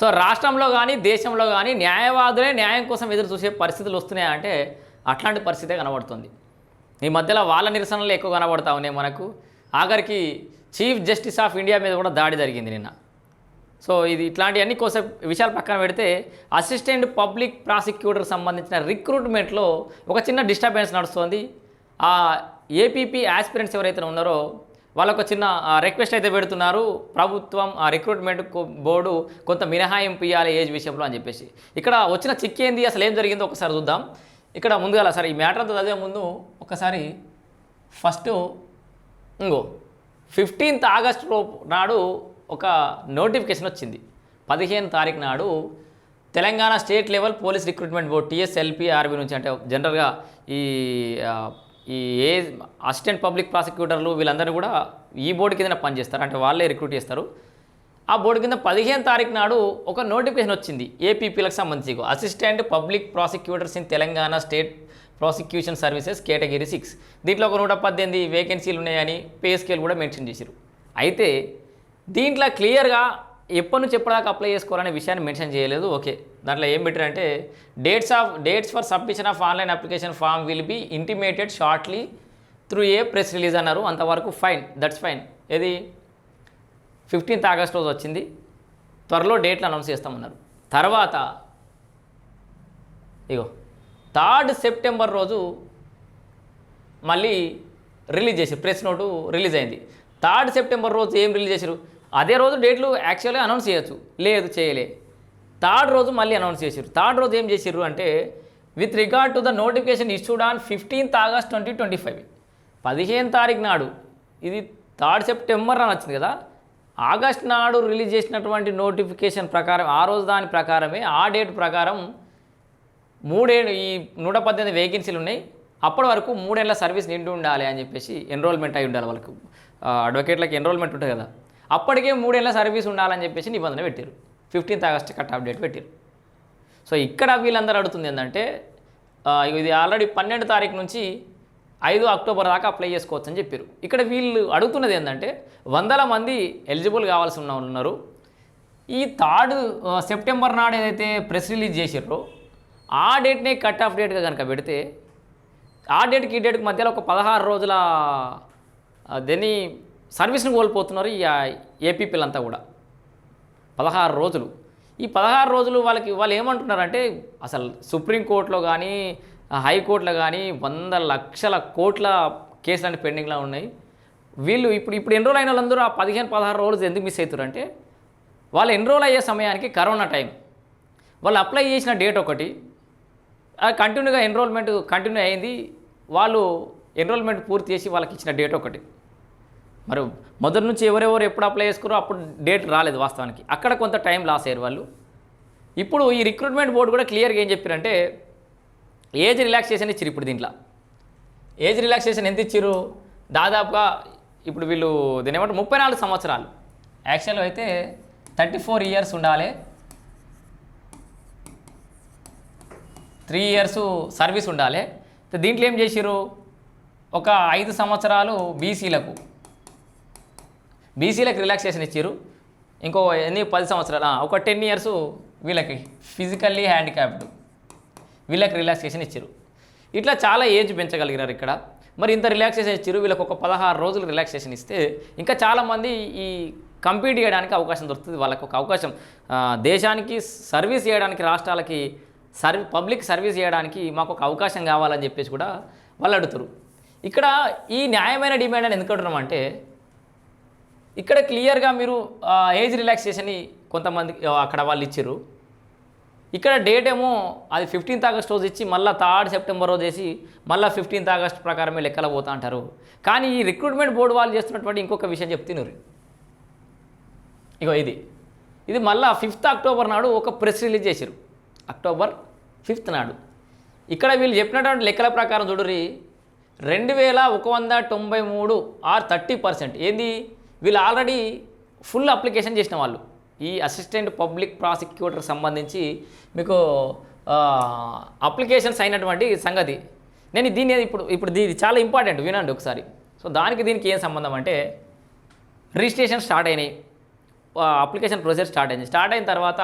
So రాష్ట్రంలో కానీ దేశంలో కానీ న్యాయవాదులే న్యాయం కోసం ఎదురు చూసే పరిస్థితులు వస్తున్నాయంటే అట్లాంటి పరిస్థితే కనబడుతుంది. ఈ మధ్యలో వాళ్ళ నిరసనలు ఎక్కువ కనబడతా ఉన్నాయి మనకు. ఆఖరికి చీఫ్ జస్టిస్ ఆఫ్ ఇండియా మీద కూడా దాడి జరిగింది నిన్న. సో ఇది ఇట్లాంటివన్నీ కోసం విషయాలు పక్కన పెడితే అసిస్టెంట్ పబ్లిక్ ప్రాసిక్యూటర్ సంబంధించిన రిక్రూట్మెంట్లో ఒక చిన్న డిస్టర్బెన్స్ నడుస్తుంది. ఆ ఏపీపీ ఆస్పిరెంట్స్ ఎవరైతే ఉన్నారో వాళ్ళకు ఒక చిన్న రిక్వెస్ట్ అయితే పెడుతున్నారు. ప్రభుత్వం ఆ రిక్రూట్మెంట్ బోర్డు కొంత మినహాయింపు ఇవ్వాలి ఏజ్ విషయంలో అని చెప్పేసి. ఇక్కడ వచ్చిన చిక్ ఏంది? అసలు ఏం జరిగిందో ఒకసారి చూద్దాం. ఇక్కడ ముందుగా సరే ఈ మ్యాటర్ అంతా చదివే ముందు ఒకసారి ఫస్ట్ ఇంకో ఫిఫ్టీన్త్ ఆగస్ట్ నాడు ఒక నోటిఫికేషన్ వచ్చింది. పదిహేను తారీఖు నాడు Telangana state level police recruitment board TSLP RB నుంచి అంటే జనరల్గా ఈ ఈ ఏ అసిస్టెంట్ పబ్లిక్ ప్రాసిక్యూటర్లు వీళ్ళందరూ కూడా ఈ బోర్డు కింద పనిచేస్తారు. అంటే వాళ్ళే రిక్రూట్ చేస్తారు. ఆ బోర్డు కింద పదిహేను తారీఖు నాడు ఒక నోటిఫికేషన్ వచ్చింది. ఏపీపీలకు సంబంధించి assistant public prosecutors in Telangana state prosecution services category six. దీంట్లో ఒక నూట పద్దెనిమిది వేకెన్సీలు ఉన్నాయని పే స్కేల్ కూడా మెన్షన్ చేశారు అయితే దీంట్లో క్లియర్గా ఎప్పటి నుంచి ఎప్పటిదాకా అప్లై చేసుకోవాలనే విషయాన్ని మెన్షన్ చేయలేదు. ఓకే దాంట్లో ఏం పెట్టారంటే dates of dates for submission of online application form will be intimated shortly through a press release అన్నారు. అంతవరకు ఫైన్ దట్స్ ఫైన్ ఏది? ఫిఫ్టీన్త్ ఆగస్ట్ రోజు వచ్చింది. త్వరలో డేట్లు అనౌన్స్ చేస్తామన్నారు. తర్వాత ఇగో థర్డ్ సెప్టెంబర్ రోజు మళ్ళీ రిలీజ్ చేసి ప్రెస్ నోటు రిలీజ్ అయింది. థర్డ్ సెప్టెంబర్ రోజు ఏం రిలీజ్ చేశారు? అదే రోజు డేట్లు యాక్చువల్గా అనౌన్స్ చేయొచ్చు. లేదు చేయలే. థర్డ్ రోజు మళ్ళీ అనౌన్స్ చేసారు థర్డ్ రోజు ఏం చేసారు అంటే with regard to the notification issued on fifteenth August twenty twenty five పదిహేను తారీఖు నాడు ఇది థర్డ్ సెప్టెంబర్ అని వచ్చింది కదా ఆగస్ట్ నాడు రిలీజ్ చేసినటువంటి నోటిఫికేషన్ ప్రకారం ఆ రోజు దాని ప్రకారమే ఆ డేట్ ప్రకారం మూడేళ్ళు ఈ నూట పద్దెనిమిది వేకెన్సీలు ఉన్నాయి. అప్పటి వరకు మూడేళ్ళ సర్వీస్ నిండి ఉండాలి అని చెప్పేసి ఎన్రోల్మెంట్ అయి ఉండాలి వాళ్ళకు. అడ్వకేట్లకు అడ్వకేట్లకి ఎన్రోల్మెంట్ ఉంటుంది కదా. అప్పటికే మూడేళ్ళ సర్వీస్ ఉండాలని చెప్పేసి నిబంధన పెట్టారు fifteenth August cut off date పెట్టారు సో ఇక్కడ వీళ్ళందరూ అడుగుతుంది ఏంటంటే ఇది ఆల్రెడీ పన్నెండు తారీఖు నుంచి ఐదు అక్టోబర్ దాకా అప్లై చేసుకోవచ్చు అని చెప్పారు ఇక్కడ వీళ్ళు అడుగుతున్నది ఏంటంటే వందల మంది ఎలిజిబుల్ కావాల్సి ఉన్న ఉన్నారు. ఈ థర్డ్ సెప్టెంబర్ నాడు ఏదైతే ప్రెస్ రిలీజ్ చేసారో ఆ డేట్నే కట్ ఆఫ్ డేట్గా కనుక పెడితే ఆ డేట్కి ఈ డేట్కి మధ్యలో ఒక పదహారు రోజుల దీన్ని సర్వీస్ని కోల్పోతున్నారు ఈ ఏపీ పిల్లంతా కూడా. పదహారు రోజులు. ఈ పదహారు రోజులు వాళ్ళకి వాళ్ళు ఏమంటున్నారంటే అసలు సుప్రీంకోర్టులో కానీ హైకోర్టులో కానీ వంద లక్షల కోట్ల కేసులన్నీ పెండింగ్లో ఉన్నాయి. వీళ్ళు ఇప్పుడు ఇప్పుడు ఎన్రోల్ అయిన వాళ్ళందరూ ఆ పదిహేను పదహారు రోజులు ఎందుకు మిస్ అవుతారంటే వాళ్ళు ఎన్రోల్ అయ్యే సమయానికి కరోనా టైం. వాళ్ళు అప్లై చేసిన డేట్ ఒకటి కంటిన్యూగా ఎన్రోల్మెంట్ కంటిన్యూ అయింది వాళ్ళు ఎన్రోల్మెంట్ పూర్తి చేసి వాళ్ళకి ఇచ్చిన డేట్ ఒకటి. మరి మొదటి నుంచి ఎవరెవరు ఎప్పుడు అప్లై చేసుకున్నారో అప్పుడు డేట్ రాలేదు వాస్తవానికి. అక్కడ కొంత టైం లాస్ అయ్యారు వాళ్ళు. ఇప్పుడు ఈ రిక్రూట్మెంట్ బోర్డు కూడా క్లియర్గా ఏం చెప్పారంటే ఏజ్ రిలాక్సేషన్ ఇచ్చారు ఇప్పుడు దీంట్లో. ఏజ్ రిలాక్సేషన్ ఎంత ఇచ్చారు దాదాపుగా ఇప్పుడు వీళ్ళు దీని ఏమంటారు? ముప్పై నాలుగు సంవత్సరాలు. యాక్చువల్గా అయితే థర్టీ ఫోర్ ఇయర్స్ ఉండాలి. త్రీ ఇయర్స్ సర్వీస్ ఉండాలి. దీంట్లో ఏం చేసిర్రు? ఒక ఐదు సంవత్సరాలు బీసీలకు బీసీలకు రిలాక్సేషన్ ఇచ్చారు ఇంకో ఎన్ని పది సంవత్సరాలు ఒక టెన్ ఇయర్స్ వీళ్ళకి ఫిజికల్లీ హ్యాండిక్యాప్డ్ వీళ్ళకి రిలాక్సేషన్ ఇచ్చారు ఇట్లా చాలా ఏజ్ పెంచగలిగినారు ఇక్కడ. మరి ఇంత రిలాక్సేషన్ ఇచ్చారు వీళ్ళకి ఒక పదహారు రోజులు రిలాక్సేషన్ ఇస్తే ఇంకా చాలామంది ఈ కంపీట్ చేయడానికి అవకాశం దొరుకుతుంది. వాళ్ళకి ఒక అవకాశం దేశానికి సర్వీస్ చేయడానికి రాష్ట్రాలకి సర్వీ పబ్లిక్ సర్వీస్ చేయడానికి మాకు ఒక అవకాశం కావాలని చెప్పేసి కూడా వాళ్ళు అడుగుతారు ఇక్కడ ఈ న్యాయమైన డిమాండ్ అని ఎందుకు అంటే ఇక్కడ క్లియర్గా మీరు ఏజ్ రిలాక్సేషన్ని కొంతమంది అక్కడ వాళ్ళు ఇచ్చారు ఇక్కడ డేట్ ఏమో అది ఫిఫ్టీన్త్ ఆగస్ట్ రోజు ఇచ్చి మళ్ళీ థర్డ్ సెప్టెంబర్ రోజు వేసి మళ్ళీ ఫిఫ్టీన్త్ ఆగస్ట్ ప్రకారమే లెక్కల పోతా అంటారు. కానీ ఈ రిక్రూట్మెంట్ బోర్డు వాళ్ళు చేస్తున్నటువంటి ఇంకొక విషయం చెప్తున్నారు. ఇగో ఇది. ఇది మళ్ళీ ఫిఫ్త్ అక్టోబర్ నాడు ఒక ప్రెస్ రిలీజ్ చేశారు అక్టోబర్ ఫిఫ్త్ నాడు. ఇక్కడ వీళ్ళు చెప్పినటువంటి లెక్కల ప్రకారం చూడరి రెండు వేల ఒక వంద తొంభై మూడు ఆర్ థర్టీ పర్సెంట్. ఏంది? వీళ్ళు ఆల్రెడీ ఫుల్ అప్లికేషన్ చేసిన వాళ్ళు. ఈ అసిస్టెంట్ పబ్లిక్ ప్రాసిక్యూటర్ సంబంధించి మీకు అప్లికేషన్స్ అయినటువంటి సంగతి. నేను దీన్ని ఇప్పుడు ఇప్పుడు దీన్ని చాలా ఇంపార్టెంట్ వినండి ఒకసారి. సో దానికి దీనికి ఏం సంబంధం అంటే రిజిస్ట్రేషన్ స్టార్ట్ అయినాయి. అప్లికేషన్ ప్రొసెస్ స్టార్ట్ అయింది. స్టార్ట్ అయిన తర్వాత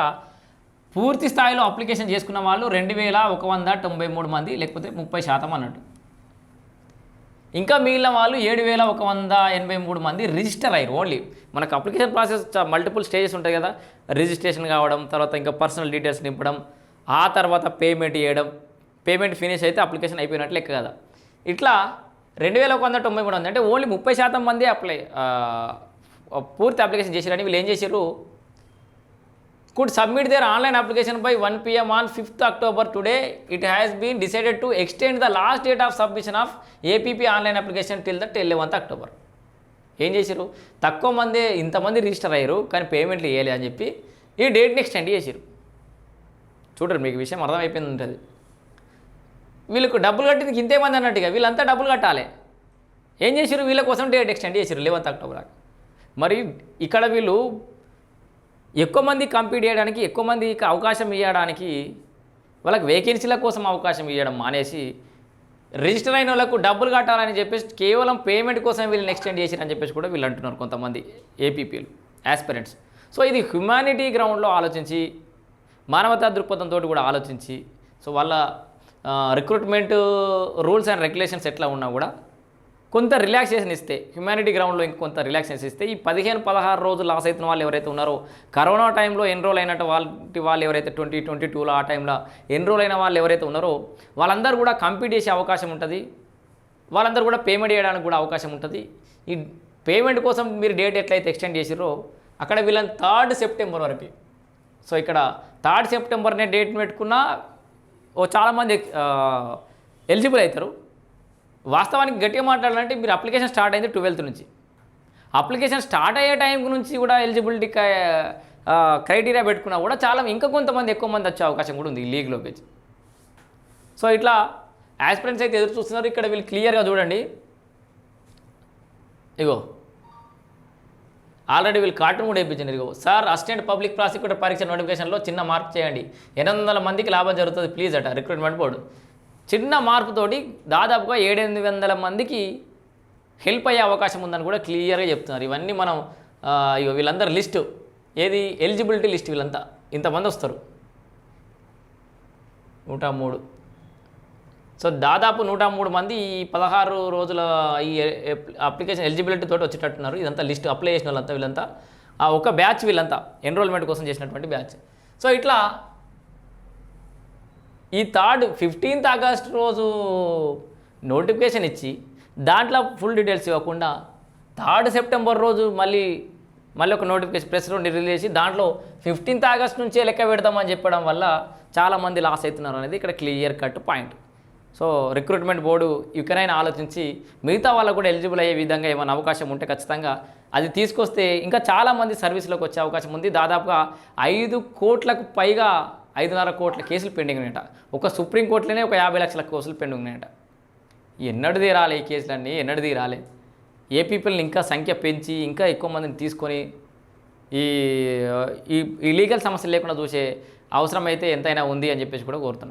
పూర్తి స్థాయిలో అప్లికేషన్ చేసుకున్న వాళ్ళు రెండు వేల ఒక వంద తొంభై మూడు మంది లేకపోతే ముప్పై శాతం అన్నట్టు. ఇంకా మిగిలిన వాళ్ళు ఏడు వేల ఒక వంద ఎనభై మూడు మంది రిజిస్టర్ అయ్యారు ఓన్లీ. మనకు అప్లికేషన్ ప్రాసెస్ మల్టిపుల్ స్టేజెస్ ఉంటాయి కదా. రిజిస్ట్రేషన్ కావడం తర్వాత ఇంకా పర్సనల్ డీటెయిల్స్ నింపడం ఆ తర్వాత పేమెంట్ చేయడం పేమెంట్ ఫినిష్ అయితే అప్లికేషన్ అయిపోయినట్లు లెక్క కదా. ఇట్లా రెండు వేల ఒక వంద తొంభై మూడు ఉంది అంటే ఓన్లీ ముప్పై శాతం మంది అప్లై పూర్తి అప్లికేషన్ చేశారని వీళ్ళు ఏం చేశారు could submit their online application by 1 pm on 5th October today. It has been decided to extend the last date of submission of APP online application till the 11th October. ఏం చేశారు తక్కువ మంది ఇంతమంది register అయ్యారు కానీ పేమెంట్లు వేయలే అని చెప్పి ఈ డేట్ని ఎక్స్టెండ్ చేశారు చూడరు మీకు విషయం అర్థమైపోయింది ఉంటుంది వీళ్ళకు డబ్బులు కట్టింది ఇంతే మంది అన్నట్టుగా వీళ్ళంతా డబ్బులు కట్టాలి. ఏం చేశారు వీళ్ళ కోసం డేట్ ఎక్స్టెండ్ చేశారు లెవెంత్ అక్టోబర్ మరి ఇక్కడ వీళ్ళు ఎక్కువ మంది కంపీట్ చేయడానికి ఎక్కువ మందికి అవకాశం ఇవ్వడానికి వాళ్ళకి వేకెన్సీల కోసం అవకాశం ఇవ్వడం మానేసి రిజిస్టర్ అయిన వాళ్ళకు డబ్బులు కట్టాలని చెప్పేసి కేవలం పేమెంట్ కోసం వీళ్ళని ఎక్స్టెండ్ చేసిరని చెప్పేసి కూడా వీళ్ళు అంటున్నారు కొంతమంది ఏపీపీలు యాస్పిరెంట్స్ సో ఇది హ్యుమానిటీ గ్రౌండ్లో ఆలోచించి మానవతా దృక్పథంతో కూడా ఆలోచించి సో వాళ్ళ రిక్రూట్మెంట్ రూల్స్ అండ్ రెగ్యులేషన్స్ ఎట్లా ఉన్నా కూడా కొంత రిలాక్సేషన్ ఇస్తే హ్యుమానిటీ గ్రౌండ్లో ఇంకొంత రిలాక్సేషన్ ఇస్తే ఈ పదిహేను పదహారు రోజులు లాస్ అవుతున్న వాళ్ళు ఎవరైతే ఉన్నారో కరోనా టైంలో ఎన్రోల్ అయినట్టు వాళ్ళ వాళ్ళు ఎవరైతే ట్వంటీ ట్వంటీ టూలో ఆ టైంలో ఎన్రోల్ అయిన వాళ్ళు ఎవరైతే ఉన్నారో వాళ్ళందరూ కూడా కంపీట్ చేసే అవకాశం ఉంటుంది. వాళ్ళందరూ కూడా పేమెంట్ చేయడానికి కూడా అవకాశం ఉంటుంది. ఈ పేమెంట్ కోసం మీరు డేట్ ఎట్లయితే ఎక్స్టెండ్ చేసిరో అక్కడ వీళ్ళని థర్డ్ సెప్టెంబర్ వరకు. సో ఇక్కడ థర్డ్ సెప్టెంబర్నే డేట్ పెట్టుకున్నా ఓ చాలామంది ఎలిజిబుల్ అవుతారు. వాస్తవానికి గట్టిగా మాట్లాడాలంటే మీరు అప్లికేషన్ స్టార్ట్ అయింది ట్వెల్త్ నుంచి. అప్లికేషన్ స్టార్ట్ అయ్యే టైం నుంచి కూడా ఎలిజిబిలిటీ క్రైటీరియా పెట్టుకున్నా కూడా చాలా ఇంకా కొంతమంది ఎక్కువ మంది వచ్చే అవకాశం కూడా ఉంది ఈ లీగ్లోకి వచ్చి. సో ఇట్లా యాస్పిరెంట్స్ అయితే ఎదురు చూస్తున్నారు. ఇక్కడ వీళ్ళు క్లియర్గా చూడండి. ఇగో. ఆల్రెడీ వీళ్ళు కార్టూన్ కూడా వేయించండి ఇగో సార్ అసిస్టెంట్ పబ్లిక్ ప్రాసిక్యూటర్ పరీక్ష నోటిఫికేషన్లో చిన్న మార్పు చేయండి. ఎనిమిది వందల మందికి లాభం జరుగుతుంది. ప్లీజ్ అట. Recruitment board. చిన్న మార్పుతోటి దాదాపుగా ఏడెనిమిది వందల మందికి హెల్ప్ అయ్యే అవకాశం ఉందని కూడా క్లియర్గా చెప్తున్నారు. ఇవన్నీ మనం వీళ్ళందరి వీళ్ళందరూ లిస్టు. ఏది? ఎలిజిబిలిటీ లిస్ట్ వీళ్ళంతా. ఇంతమంది వస్తారు. నూట మూడు. సో దాదాపు నూట మూడు మంది ఈ పదహారు రోజుల ఈ అప్లికేషన్ ఎలిజిబిలిటీ తోటి వచ్చేటట్టున్నారు. ఇదంతా లిస్ట్ అప్లై చేసిన వాళ్ళంతా వీళ్ళంతా. ఆ ఒక బ్యాచ్ వీళ్ళంతా ఎన్రోల్మెంట్ కోసం చేసినటువంటి బ్యాచ్. సో ఇట్లా ఈ థర్డ్ ఫిఫ్టీన్త్ ఆగస్ట్ రోజు నోటిఫికేషన్ ఇచ్చి దాంట్లో ఫుల్ డీటెయిల్స్ ఇవ్వకుండా థర్డ్ సెప్టెంబర్ రోజు మళ్ళీ మళ్ళీ ఒక నోటిఫికేషన్ ప్రెస్ నుండి రిలీజ్ చేసి దాంట్లో ఫిఫ్టీన్త్ ఆగస్ట్ నుంచే లెక్క పెడదామని చెప్పడం వల్ల చాలామంది లాస్ అవుతున్నారు అనేది ఇక్కడ clear cut point. So recruitment board ఇకనైనా ఆలోచించి మిగతా వాళ్ళకు కూడా ఎలిజిబుల్ అయ్యే విధంగా ఏమైనా అవకాశం ఉంటే ఖచ్చితంగా అది తీసుకొస్తే ఇంకా చాలామంది సర్వీస్లోకి వచ్చే అవకాశం ఉంది. దాదాపుగా ఐదు కోట్లకు పైగా ఐదున్నర కోట్ల కేసులు పెండింగ్ ఉన్నాయట ఒక సుప్రీంకోర్టులోనే ఒక యాభై లక్షల కేసులు పెండింగ్ ఉన్నాయట ఎన్నడు తీరాలి ఈ కేసులన్నీ ఎన్నడు తీరాలి. ఏ పీపుల్ని ఇంకా సంఖ్య పెంచి ఇంకా ఎక్కువ మందిని తీసుకొని ఈ ఈ లీగల్ సమస్యలు లేకుండా చూసే అవసరం అయితే ఎంతైనా ఉంది అని చెప్పేసి కూడా కోరుతున్నాను